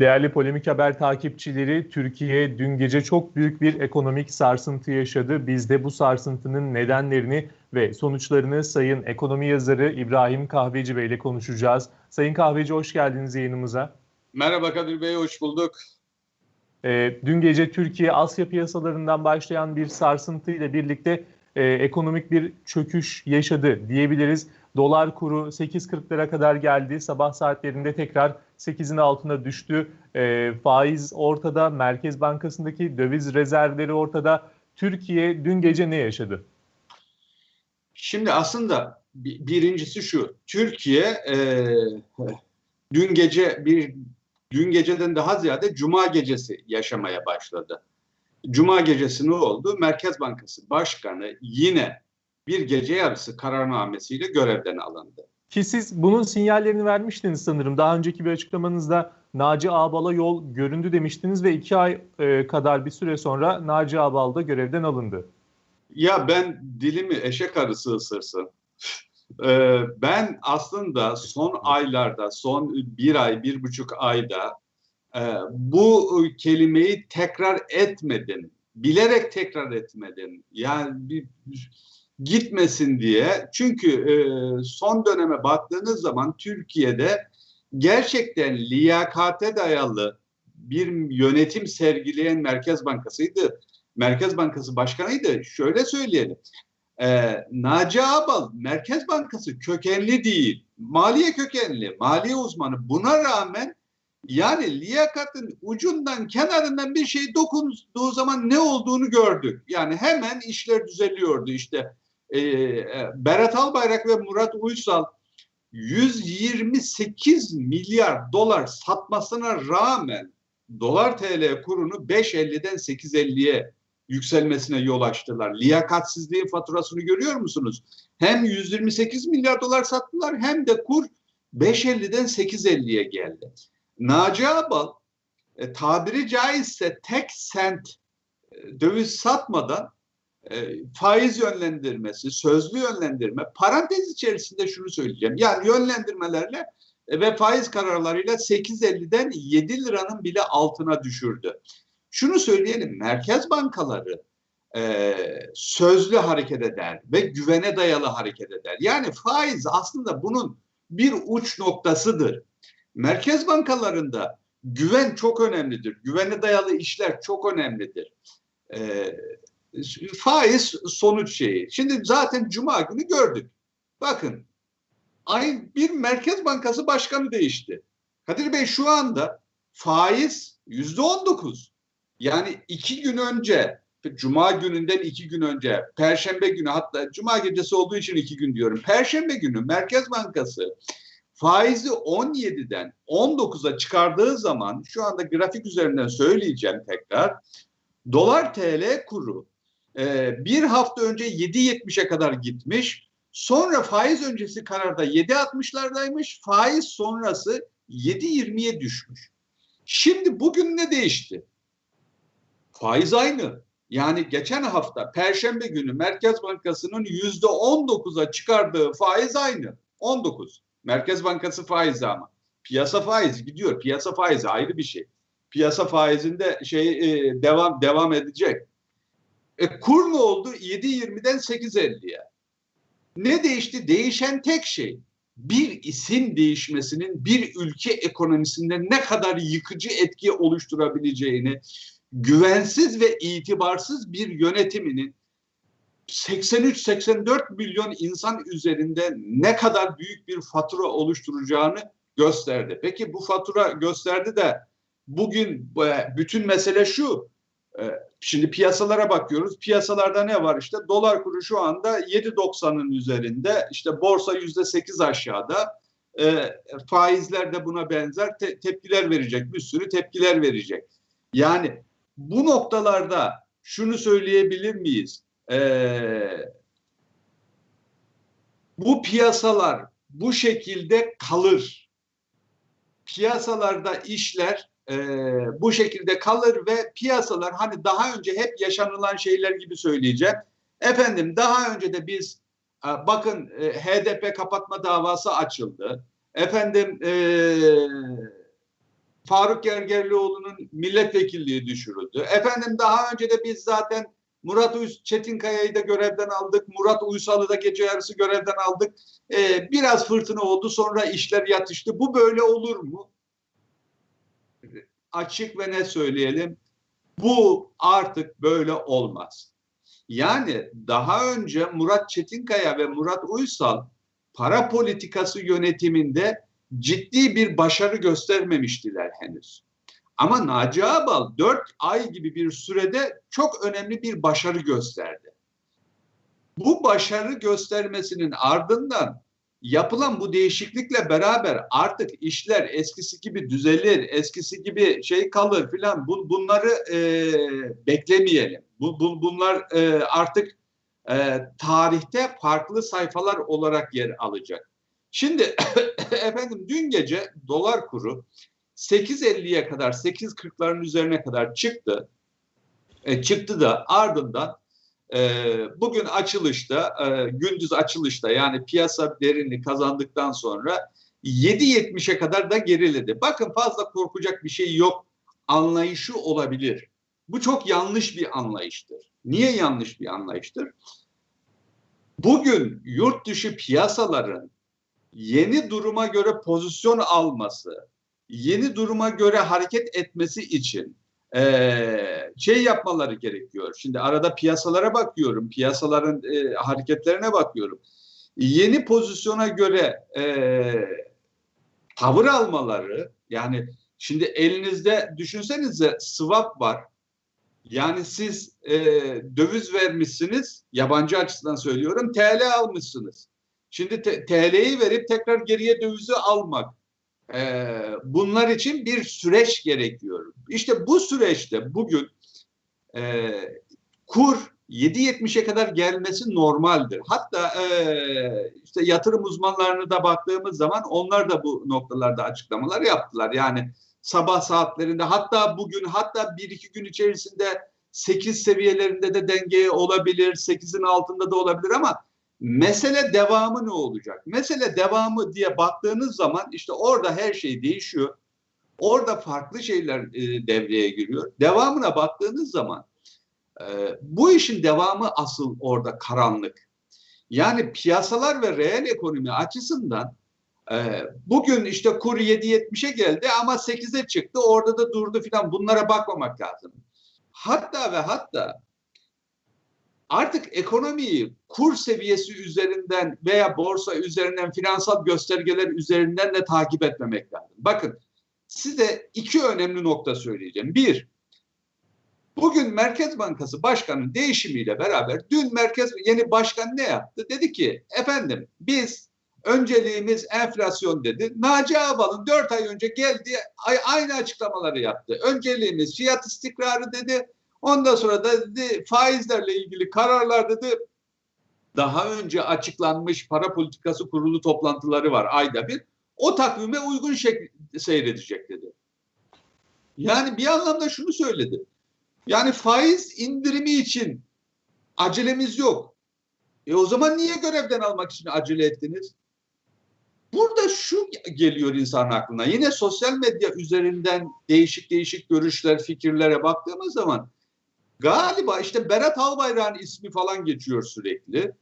Değerli Polemik Haber takipçileri, Türkiye dün gece çok büyük bir ekonomik sarsıntı yaşadı. Biz de bu sarsıntının nedenlerini ve sonuçlarını Sayın Ekonomi yazarı İbrahim Kahveci Bey ile konuşacağız. Sayın Kahveci hoş geldiniz yayınımıza. Merhaba Kadir Bey, hoş bulduk. E, dün gece Türkiye Asya piyasalarından başlayan bir sarsıntı ile birlikte e, ekonomik bir çöküş yaşadı diyebiliriz. Dolar kuru 8.40'lara kadar geldi. Sabah saatlerinde tekrar 8'in altına düştü. E, faiz ortada. Merkez Bankası'ndaki döviz rezervleri ortada. Türkiye dün gece ne yaşadı? Şimdi aslında birincisi şu. Türkiye e, dün gece bir dün geceden daha ziyade cuma gecesi yaşamaya başladı. Cuma gecesi ne oldu? Merkez Bankası Başkanı yine bir gece yarısı kararnamesiyle görevden alındı. Ki siz bunun sinyallerini vermiştiniz sanırım. Daha önceki bir açıklamanızda Naci Ağbal'a yol göründü demiştiniz ve iki ay e, kadar bir süre sonra Naci Ağbal da görevden alındı. Ya ben dilimi eşek arısı ısırsın. Ee, ben aslında son aylarda, son bir ay, bir buçuk ayda e, bu kelimeyi tekrar etmedim. Bilerek tekrar etmedim. Yani bir, gitmesin diye. Çünkü e, son döneme baktığınız zaman Türkiye'de gerçekten liyakate dayalı bir yönetim sergileyen Merkez Bankası'ydı. Merkez Bankası Başkanı'ydı. Şöyle söyleyelim. E, Naci Abal Merkez Bankası kökenli değil. Maliye kökenli, maliye uzmanı. Buna rağmen yani liyakatın ucundan kenarından bir şey dokunduğu zaman ne olduğunu gördük. Yani hemen işler düzeliyordu işte e, Berat Albayrak ve Murat Uysal 128 milyar dolar satmasına rağmen dolar TL kurunu 5.50'den 8.50'ye yükselmesine yol açtılar. Liyakatsizliğin faturasını görüyor musunuz? Hem 128 milyar dolar sattılar hem de kur 5.50'den 8.50'ye geldi. Naci Abal e, tabiri caizse tek sent e, döviz satmadan e, faiz yönlendirmesi, sözlü yönlendirme, parantez içerisinde şunu söyleyeceğim. Yani yönlendirmelerle e, ve faiz kararlarıyla 8.50'den 7 liranın bile altına düşürdü. Şunu söyleyelim, merkez bankaları e, sözlü hareket eder ve güvene dayalı hareket eder. Yani faiz aslında bunun bir uç noktasıdır. Merkez bankalarında güven çok önemlidir. Güvene dayalı işler çok önemlidir. E, faiz sonuç şeyi. Şimdi zaten cuma günü gördük. Bakın ay bir Merkez Bankası Başkanı değişti. Kadir Bey şu anda faiz yüzde on dokuz. Yani iki gün önce Cuma gününden iki gün önce, Perşembe günü hatta Cuma gecesi olduğu için iki gün diyorum. Perşembe günü Merkez Bankası faizi 17'den 19'a çıkardığı zaman şu anda grafik üzerinden söyleyeceğim tekrar. Dolar TL kuru e, bir hafta önce 7.70'e kadar gitmiş. Sonra faiz öncesi kararda 7.60'lardaymış. Faiz sonrası 7.20'ye düşmüş. Şimdi bugün ne değişti? Faiz aynı. Yani geçen hafta Perşembe günü Merkez Bankası'nın yüzde 19'a çıkardığı faiz aynı. 19. Merkez Bankası faizi ama. Piyasa faizi gidiyor. Piyasa faizi ayrı bir şey. Piyasa faizinde şey e, devam devam edecek. E, kur ne oldu? 7.20'den 8.50'ye. Ne değişti? Değişen tek şey bir isim değişmesinin bir ülke ekonomisinde ne kadar yıkıcı etki oluşturabileceğini, güvensiz ve itibarsız bir yönetiminin 83-84 milyon insan üzerinde ne kadar büyük bir fatura oluşturacağını gösterdi. Peki bu fatura gösterdi de bugün e, bütün mesele şu. E, şimdi piyasalara bakıyoruz. Piyasalarda ne var işte? Dolar kuru şu anda 7.90'ın üzerinde. İşte borsa %8 aşağıda. E, faizler de buna benzer te- tepkiler verecek. Bir sürü tepkiler verecek. Yani bu noktalarda şunu söyleyebilir miyiz? E, bu piyasalar bu şekilde kalır. Piyasalarda işler e, bu şekilde kalır ve piyasalar hani daha önce hep yaşanılan şeyler gibi söyleyeceğim. Efendim daha önce de biz e, bakın e, HDP kapatma davası açıldı. Efendim e, Faruk Gergerlioğlu'nun milletvekilliği düşürüldü. Efendim daha önce de biz zaten Murat Uys Çetinkaya'yı da görevden aldık. Murat Uysal'ı da gece yarısı görevden aldık. Ee, biraz fırtına oldu sonra işler yatıştı. Bu böyle olur mu? Açık ve net söyleyelim. Bu artık böyle olmaz. Yani daha önce Murat Çetinkaya ve Murat Uysal para politikası yönetiminde ciddi bir başarı göstermemiştiler henüz. Ama Naci Ağbal 4 ay gibi bir sürede çok önemli bir başarı gösterdi. Bu başarı göstermesinin ardından yapılan bu değişiklikle beraber artık işler eskisi gibi düzelir, eskisi gibi şey kalır filan bu, bunları e, beklemeyelim. Bu, bu, bunlar e, artık e, tarihte farklı sayfalar olarak yer alacak. Şimdi efendim dün gece dolar kuru 8.50'ye kadar 8.40'ların üzerine kadar çıktı. E, çıktı da ardından e, bugün açılışta e, gündüz açılışta yani piyasa derinliği kazandıktan sonra 7.70'e kadar da geriledi. Bakın fazla korkacak bir şey yok anlayışı olabilir. Bu çok yanlış bir anlayıştır. Niye yanlış bir anlayıştır? Bugün yurt dışı piyasaların yeni duruma göre pozisyon alması, yeni duruma göre hareket etmesi için e, şey yapmaları gerekiyor. Şimdi arada piyasalara bakıyorum, piyasaların e, hareketlerine bakıyorum. Yeni pozisyona göre e, tavır almaları, yani şimdi elinizde düşünsenize swap var. Yani siz e, döviz vermişsiniz, yabancı açısından söylüyorum, TL almışsınız. Şimdi TL'yi verip tekrar geriye dövizi almak. E, bunlar için bir süreç gerekiyor. İşte bu süreçte bugün e, kur 7.70'e kadar gelmesi normaldir. Hatta e, işte yatırım uzmanlarına da baktığımız zaman onlar da bu noktalarda açıklamalar yaptılar. Yani sabah saatlerinde hatta bugün hatta bir iki gün içerisinde 8 seviyelerinde de dengeye olabilir, 8'in altında da olabilir ama mesele devamı ne olacak? Mesele devamı diye baktığınız zaman işte orada her şey değişiyor. Orada farklı şeyler e, devreye giriyor. Devamına baktığınız zaman e, bu işin devamı asıl orada karanlık. Yani piyasalar ve reel ekonomi açısından ee, bugün işte kur 7.70'e geldi ama 8'e çıktı orada da durdu filan bunlara bakmamak lazım. Hatta ve hatta artık ekonomiyi kur seviyesi üzerinden veya borsa üzerinden finansal göstergeler üzerinden de takip etmemek lazım. Bakın size iki önemli nokta söyleyeceğim. Bir, bugün Merkez Bankası Başkanı'nın değişimiyle beraber dün Merkez yeni başkan ne yaptı? Dedi ki efendim biz önceliğimiz enflasyon dedi. Naci Ağbal'ın dört ay önce geldi aynı açıklamaları yaptı. Önceliğimiz fiyat istikrarı dedi. Ondan sonra da dedi faizlerle ilgili kararlar dedi. Daha önce açıklanmış para politikası kurulu toplantıları var ayda bir. O takvime uygun şekilde seyredecek dedi. Yani bir anlamda şunu söyledi. Yani faiz indirimi için acelemiz yok. E o zaman niye görevden almak için acele ettiniz? Burada şu geliyor insan aklına. Yine sosyal medya üzerinden değişik değişik görüşler, fikirlere baktığımız zaman galiba işte Berat Albayrak'ın ismi falan geçiyor sürekli.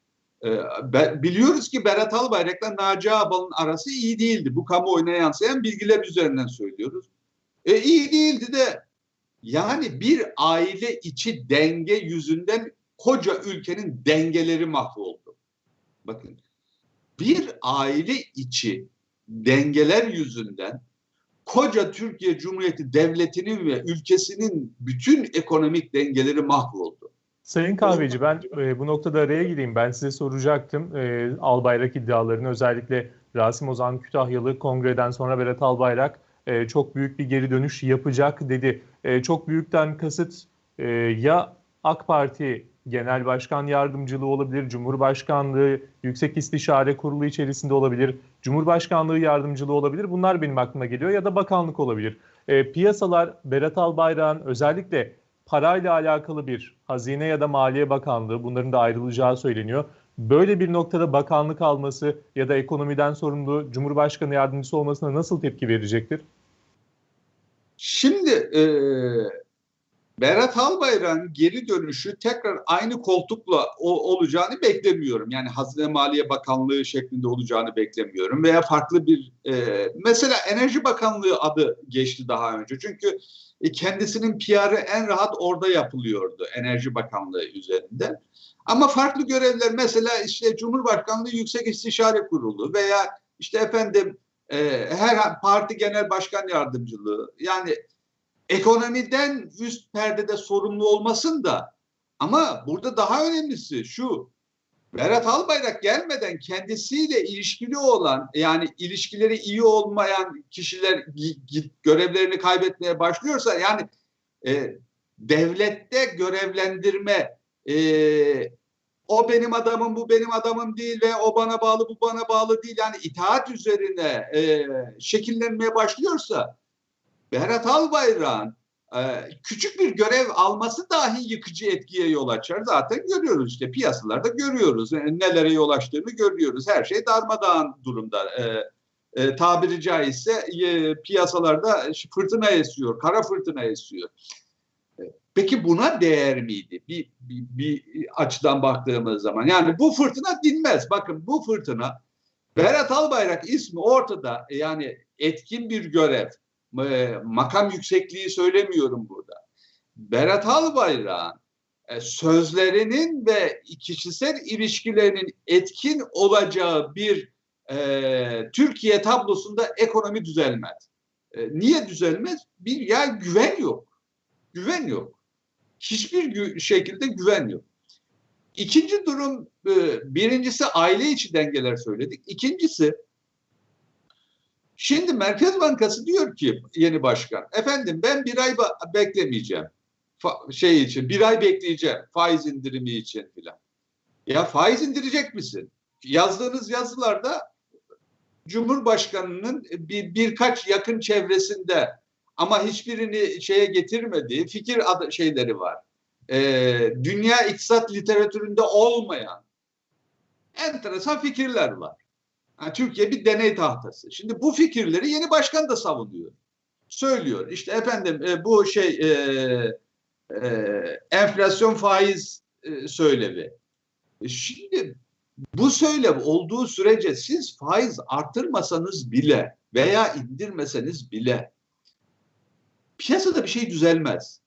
Ee, biliyoruz ki Berat Albayrak'la Naci Ağbal'ın arası iyi değildi. Bu kamuoyuna yansıyan bilgiler üzerinden söylüyoruz. E, iyi değildi de yani bir aile içi denge yüzünden koca ülkenin dengeleri mahvoldu. Bakın bir aile içi dengeler yüzünden koca Türkiye Cumhuriyeti devletinin ve ülkesinin bütün ekonomik dengeleri mahvoldu. Sayın Kahveci ben e, bu noktada araya gireyim. Ben size soracaktım e, Albayrak iddialarını özellikle Rasim Ozan Kütahyalı kongreden sonra Berat Albayrak e, çok büyük bir geri dönüş yapacak dedi. E, çok büyükten kasıt e, ya AK Parti genel başkan yardımcılığı olabilir, Cumhurbaşkanlığı Yüksek İstişare Kurulu içerisinde olabilir, Cumhurbaşkanlığı yardımcılığı olabilir. Bunlar benim aklıma geliyor ya da bakanlık olabilir. E, piyasalar Berat Albayrak'ın özellikle parayla alakalı bir Hazine ya da Maliye Bakanlığı bunların da ayrılacağı söyleniyor. Böyle bir noktada bakanlık alması ya da ekonomiden sorumlu Cumhurbaşkanı yardımcısı olmasına nasıl tepki verecektir? Şimdi e, Berat Albayrak'ın geri dönüşü tekrar aynı koltukla o, olacağını beklemiyorum. Yani Hazine Maliye Bakanlığı şeklinde olacağını beklemiyorum. Veya farklı bir e, mesela Enerji Bakanlığı adı geçti daha önce. Çünkü e, kendisinin PR'ı en rahat orada yapılıyordu Enerji Bakanlığı üzerinde. Ama farklı görevler mesela işte Cumhurbaşkanlığı Yüksek İstişare Kurulu veya işte efendim e, her parti genel başkan yardımcılığı yani ekonomiden üst perdede sorumlu olmasın da ama burada daha önemlisi şu Berat Albayrak gelmeden kendisiyle ilişkili olan yani ilişkileri iyi olmayan kişiler görevlerini kaybetmeye başlıyorsa yani e, devlette görevlendirme e, o benim adamım bu benim adamım değil ve o bana bağlı bu bana bağlı değil yani itaat üzerine e, şekillenmeye başlıyorsa Berat Albayrak'ın e, küçük bir görev alması dahi yıkıcı etkiye yol açar. Zaten görüyoruz işte piyasalarda görüyoruz. E, nelere yol açtığını görüyoruz. Her şey darmadağın durumda. E, e, tabiri caizse e, piyasalarda fırtına esiyor, kara fırtına esiyor. Peki buna değer miydi? Bir, bir, bir açıdan baktığımız zaman. Yani bu fırtına dinmez. Bakın bu fırtına Berat Albayrak ismi ortada yani etkin bir görev e, makam yüksekliği söylemiyorum burada. Berat Albayrak'ın e, sözlerinin ve kişisel ilişkilerinin etkin olacağı bir e, Türkiye tablosunda ekonomi düzelmez. E, niye düzelmez? Bir ya güven yok. Güven yok. Hiçbir gü şekilde güven yok. İkinci durum, e, birincisi aile içi dengeler söyledik. İkincisi Şimdi Merkez Bankası diyor ki yeni başkan, efendim ben bir ay beklemeyeceğim şey için, bir ay bekleyeceğim faiz indirimi için filan. Ya faiz indirecek misin? Yazdığınız yazılarda Cumhurbaşkanının bir, birkaç yakın çevresinde ama hiçbirini şeye getirmediği fikir adı, şeyleri var. Ee, dünya iktisat literatüründe olmayan enteresan fikirler var. Yani Türkiye bir deney tahtası. Şimdi bu fikirleri yeni başkan da savunuyor. Söylüyor. İşte efendim e, bu şey e, e, enflasyon faiz e, söylevi. E şimdi bu söylev olduğu sürece siz faiz arttırmasanız bile veya indirmeseniz bile piyasada bir şey düzelmez.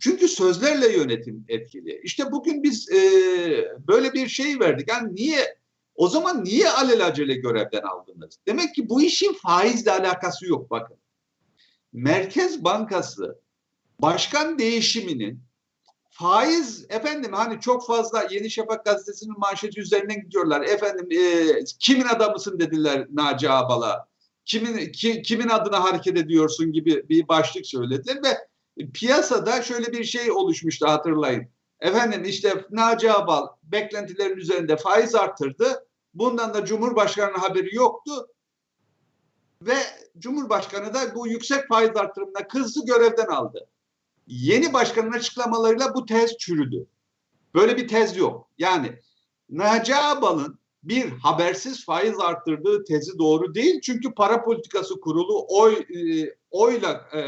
Çünkü sözlerle yönetim etkili. İşte bugün biz e, böyle bir şey verdik. Yani niye o zaman niye alelacele görevden aldınız? Demek ki bu işin faizle alakası yok bakın. Merkez Bankası başkan değişiminin faiz efendim hani çok fazla Yeni Şafak gazetesinin manşeti üzerinden gidiyorlar. Efendim e, kimin adamısın dediler Naci Abal'a. Kimin ki, kimin adına hareket ediyorsun gibi bir başlık söylediler ve piyasada şöyle bir şey oluşmuştu hatırlayın. Efendim işte Naci Abal beklentilerin üzerinde faiz arttırdı. Bundan da Cumhurbaşkanı'nın haberi yoktu. Ve Cumhurbaşkanı da bu yüksek faiz artırımına kızdı görevden aldı. Yeni başkanın açıklamalarıyla bu tez çürüdü. Böyle bir tez yok. Yani Naci Abal'ın bir habersiz faiz arttırdığı tezi doğru değil. Çünkü para politikası kurulu oy e, oyla e,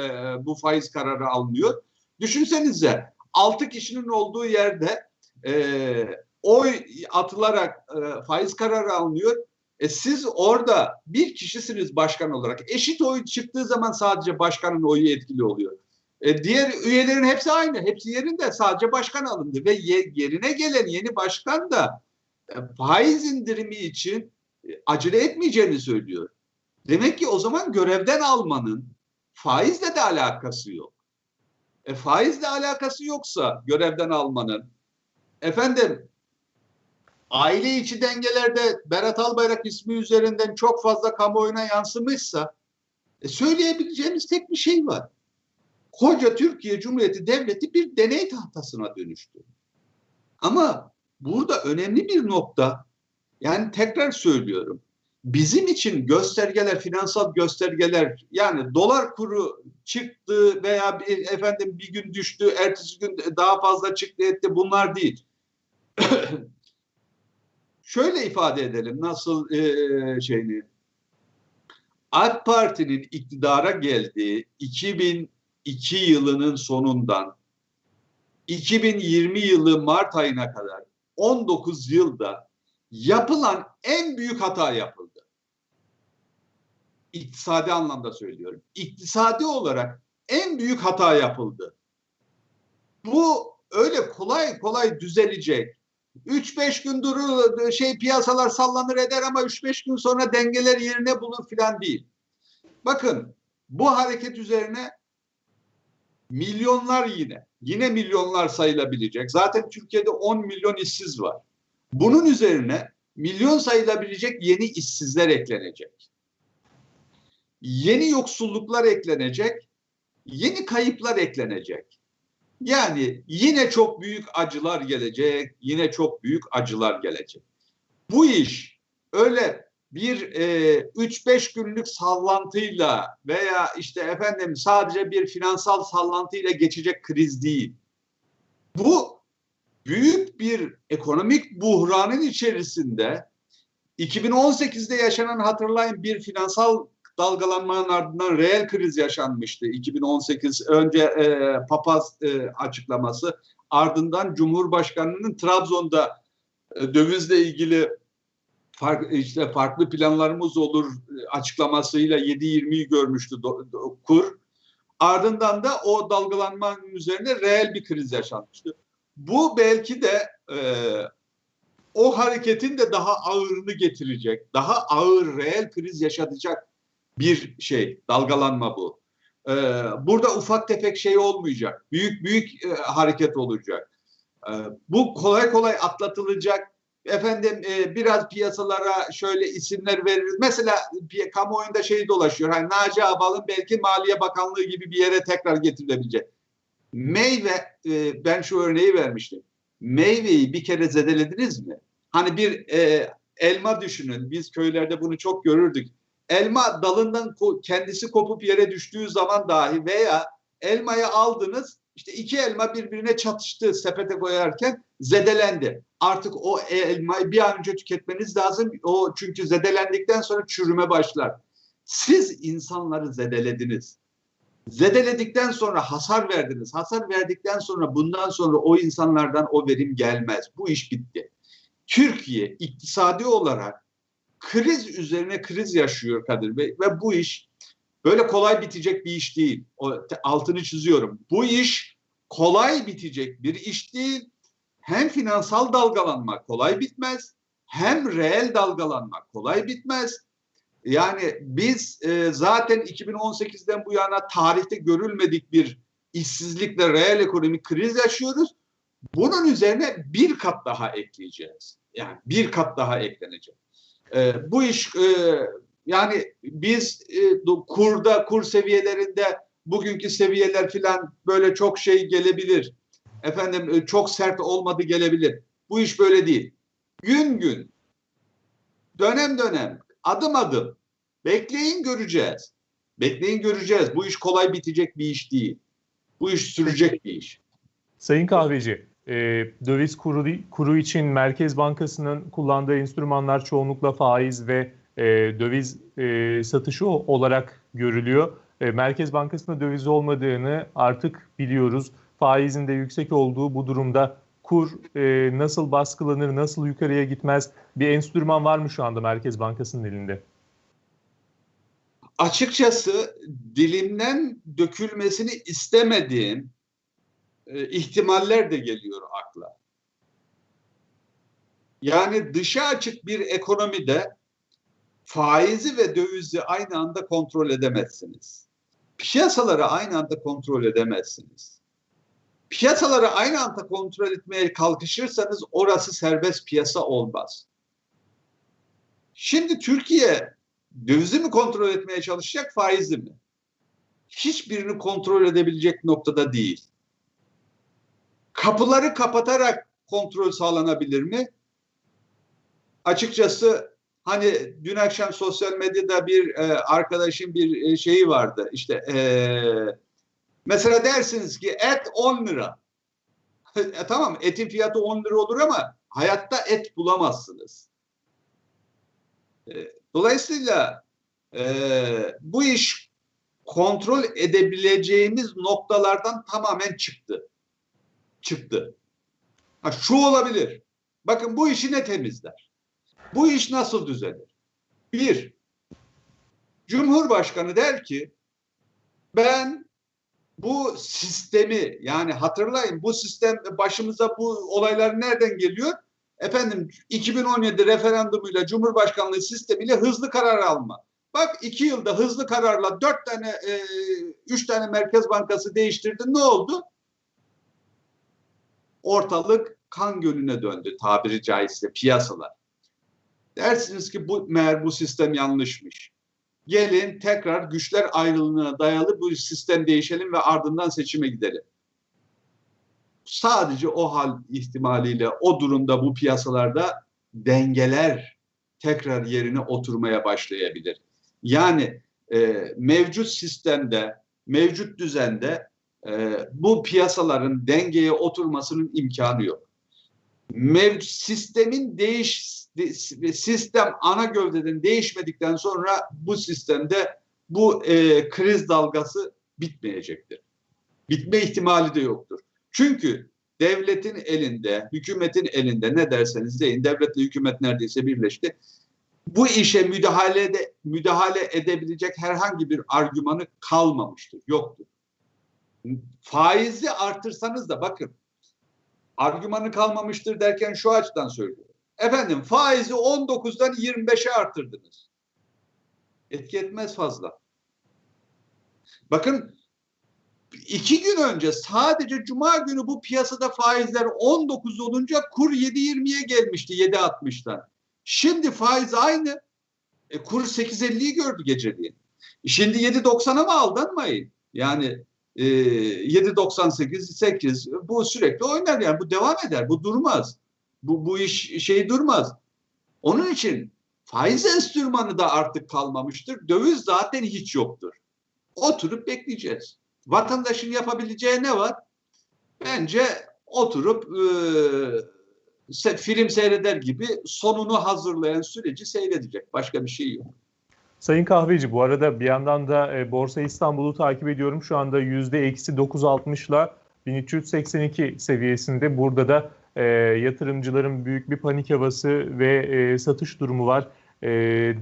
bu faiz kararı alınıyor. Düşünsenize 6 kişinin olduğu yerde e, oy atılarak e, faiz kararı alınıyor. E siz orada bir kişisiniz başkan olarak. Eşit oy çıktığı zaman sadece başkanın oyu etkili oluyor. E, diğer üyelerin hepsi aynı. Hepsi yerinde. Sadece başkan alındı ve ye, yerine gelen yeni başkan da e, faiz indirimi için e, acele etmeyeceğini söylüyor. Demek ki o zaman görevden almanın faizle de alakası yok. E, faizle alakası yoksa görevden almanın efendim aile içi dengelerde Berat Albayrak ismi üzerinden çok fazla kamuoyuna yansımışsa e, söyleyebileceğimiz tek bir şey var. Koca Türkiye Cumhuriyeti Devleti bir deney tahtasına dönüştü. Ama burada önemli bir nokta yani tekrar söylüyorum. Bizim için göstergeler, finansal göstergeler yani dolar kuru çıktı veya bir, efendim bir gün düştü, ertesi gün daha fazla çıktı etti bunlar değil. şöyle ifade edelim nasıl e, şeyini. AK Parti'nin iktidara geldiği 2002 yılının sonundan 2020 yılı Mart ayına kadar 19 yılda yapılan en büyük hata yapıldı. İktisadi anlamda söylüyorum. İktisadi olarak en büyük hata yapıldı. Bu öyle kolay kolay düzelecek. 3-5 gün durur şey piyasalar sallanır eder ama 3-5 gün sonra dengeler yerine bulur filan değil. Bakın bu hareket üzerine milyonlar yine yine milyonlar sayılabilecek. Zaten Türkiye'de 10 milyon işsiz var. Bunun üzerine milyon sayılabilecek yeni işsizler eklenecek. Yeni yoksulluklar eklenecek. Yeni kayıplar eklenecek. Yani yine çok büyük acılar gelecek, yine çok büyük acılar gelecek. Bu iş öyle bir 3-5 e, günlük sallantıyla veya işte efendim sadece bir finansal sallantıyla geçecek kriz değil. Bu büyük bir ekonomik buhranın içerisinde 2018'de yaşanan hatırlayın bir finansal dalgalanmanın ardından reel kriz yaşanmıştı. 2018 önce e, papaz e, açıklaması ardından Cumhurbaşkanı'nın Trabzon'da e, dövizle ilgili fark, işte farklı planlarımız olur e, açıklamasıyla 7.20'yi görmüştü do, do, kur. Ardından da o dalgalanmanın üzerine reel bir kriz yaşanmıştı. Bu belki de e, o hareketin de daha ağırını getirecek, daha ağır reel kriz yaşatacak bir şey, dalgalanma bu. Ee, burada ufak tefek şey olmayacak, büyük büyük e, hareket olacak. Ee, bu kolay kolay atlatılacak. Efendim e, biraz piyasalara şöyle isimler veririz. Mesela kamuoyunda şey dolaşıyor. Hani Naci Abal'ın belki Maliye Bakanlığı gibi bir yere tekrar getirilebilecek. Meyve, e, ben şu örneği vermiştim. Meyveyi bir kere zedelediniz mi? Hani bir e, elma düşünün. Biz köylerde bunu çok görürdük elma dalından kendisi kopup yere düştüğü zaman dahi veya elmayı aldınız işte iki elma birbirine çatıştı sepete koyarken zedelendi. Artık o elmayı bir an önce tüketmeniz lazım. O çünkü zedelendikten sonra çürüme başlar. Siz insanları zedelediniz. Zedeledikten sonra hasar verdiniz. Hasar verdikten sonra bundan sonra o insanlardan o verim gelmez. Bu iş bitti. Türkiye iktisadi olarak kriz üzerine kriz yaşıyor Kadir Bey ve bu iş böyle kolay bitecek bir iş değil. O, altını çiziyorum. Bu iş kolay bitecek bir iş değil. Hem finansal dalgalanma kolay bitmez, hem reel dalgalanma kolay bitmez. Yani biz e, zaten 2018'den bu yana tarihte görülmedik bir işsizlikle reel ekonomik kriz yaşıyoruz. Bunun üzerine bir kat daha ekleyeceğiz. Yani bir kat daha eklenecek. E, bu iş e, yani biz e, kurda kur seviyelerinde bugünkü seviyeler filan böyle çok şey gelebilir. Efendim e, çok sert olmadı gelebilir. Bu iş böyle değil. Gün gün, dönem dönem, adım adım bekleyin göreceğiz. Bekleyin göreceğiz. Bu iş kolay bitecek bir iş değil. Bu iş sürecek bir iş. Sayın Kahveci, e, döviz kuru, kuru için Merkez Bankası'nın kullandığı enstrümanlar çoğunlukla faiz ve e, döviz e, satışı olarak görülüyor. E, Merkez Bankası'nda döviz olmadığını artık biliyoruz. Faizin de yüksek olduğu bu durumda kur e, nasıl baskılanır, nasıl yukarıya gitmez bir enstrüman var mı şu anda Merkez Bankası'nın elinde? Açıkçası dilimden dökülmesini istemediğim e, ihtimaller de geliyor akla. Yani dışa açık bir ekonomide faizi ve dövizi aynı anda kontrol edemezsiniz. Piyasaları aynı anda kontrol edemezsiniz. Piyasaları aynı anda kontrol etmeye kalkışırsanız orası serbest piyasa olmaz. Şimdi Türkiye dövizi mi kontrol etmeye çalışacak, faizi mi? Hiçbirini kontrol edebilecek noktada değil kapıları kapatarak kontrol sağlanabilir mi? Açıkçası hani dün akşam sosyal medyada bir e, arkadaşın bir e, şeyi vardı. İşte e, mesela dersiniz ki et 10 lira. e, tamam etin fiyatı 10 lira olur ama hayatta et bulamazsınız. E, dolayısıyla e, bu iş kontrol edebileceğimiz noktalardan tamamen çıktı. Çıktı. Ha, şu olabilir. Bakın bu işi ne temizler? Bu iş nasıl düzelir? Bir, Cumhurbaşkanı der ki ben bu sistemi yani hatırlayın bu sistem başımıza bu olaylar nereden geliyor? Efendim 2017 referandumuyla Cumhurbaşkanlığı sistemiyle hızlı karar alma. Bak iki yılda hızlı kararla dört tane, e, üç tane Merkez Bankası değiştirdi. Ne oldu? Ortalık kan gölüne döndü tabiri caizse piyasalar. Dersiniz ki bu meğer bu sistem yanlışmış. Gelin tekrar güçler ayrılığına dayalı bu sistem değişelim ve ardından seçime gidelim. Sadece o hal ihtimaliyle o durumda bu piyasalarda dengeler tekrar yerine oturmaya başlayabilir. Yani e, mevcut sistemde, mevcut düzende e, bu piyasaların dengeye oturmasının imkanı yok. Mev sistemin değiş de- sistem ana gövdeden değişmedikten sonra bu sistemde bu e, kriz dalgası bitmeyecektir. Bitme ihtimali de yoktur. Çünkü devletin elinde, hükümetin elinde ne derseniz deyin, devletle hükümet neredeyse birleşti. Bu işe müdahale de, müdahale edebilecek herhangi bir argümanı kalmamıştır, yoktur. Faizi artırsanız da bakın, argümanı kalmamıştır derken şu açıdan söylüyorum. Efendim faizi 19'dan 25'e arttırdınız. Etki etmez fazla. Bakın iki gün önce sadece cuma günü bu piyasada faizler 19 olunca kur 7.20'ye gelmişti 7.60'dan. Şimdi faiz aynı. E, kur 8.50'yi gördü geceliğin. Şimdi 7.90'a mı aldanmayın? Yani e, 7.98, 8 bu sürekli oynar yani bu devam eder. Bu durmaz. Bu, bu iş şey durmaz. Onun için faiz enstrümanı da artık kalmamıştır. Döviz zaten hiç yoktur. Oturup bekleyeceğiz. Vatandaşın yapabileceği ne var? Bence oturup e, film seyreder gibi sonunu hazırlayan süreci seyredecek. Başka bir şey yok. Sayın Kahveci bu arada bir yandan da e, Borsa İstanbul'u takip ediyorum. Şu anda %-960'la 1382 seviyesinde. Burada da e, yatırımcıların büyük bir panik havası ve e, satış durumu var. E,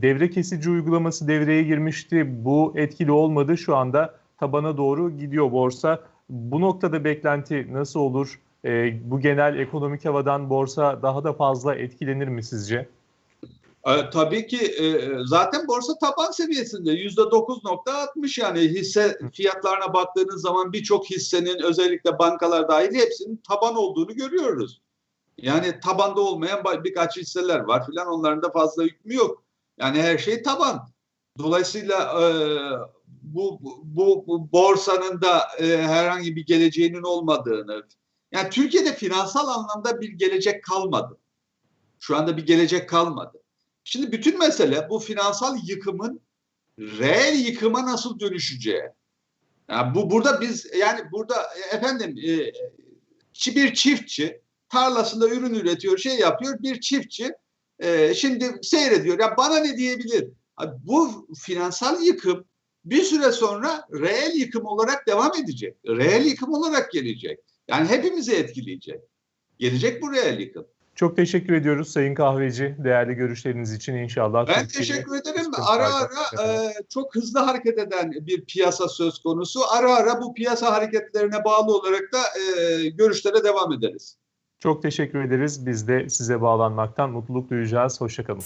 devre kesici uygulaması devreye girmişti. Bu etkili olmadı. Şu anda tabana doğru gidiyor borsa. Bu noktada beklenti nasıl olur? E, bu genel ekonomik havadan borsa daha da fazla etkilenir mi sizce? E, tabii ki e, zaten borsa taban seviyesinde yüzde 9.60 yani hisse fiyatlarına baktığınız zaman birçok hissenin özellikle bankalar dahil hepsinin taban olduğunu görüyoruz. Yani tabanda olmayan birkaç hisseler var filan onların da fazla hükmü yok. Yani her şey taban. Dolayısıyla e, bu, bu, bu borsanın da e, herhangi bir geleceğinin olmadığını yani Türkiye'de finansal anlamda bir gelecek kalmadı. Şu anda bir gelecek kalmadı. Şimdi bütün mesele bu finansal yıkımın reel yıkıma nasıl dönüşeceği. Yani bu burada biz yani burada e, efendim e, bir çiftçi tarlasında ürün üretiyor, şey yapıyor. Bir çiftçi e, şimdi seyrediyor. Ya bana ne diyebilir? Bu finansal yıkım bir süre sonra reel yıkım olarak devam edecek. Reel yıkım olarak gelecek. Yani hepimizi etkileyecek. Gelecek bu reel yıkım. Çok teşekkür ediyoruz Sayın Kahveci değerli görüşleriniz için inşallah. Ben teşekkür ederim. Ara ara e, çok hızlı hareket eden bir piyasa söz konusu. Ara ara bu piyasa hareketlerine bağlı olarak da e, görüşlere devam ederiz. Çok teşekkür ederiz. Biz de size bağlanmaktan mutluluk duyacağız. Hoşçakalın.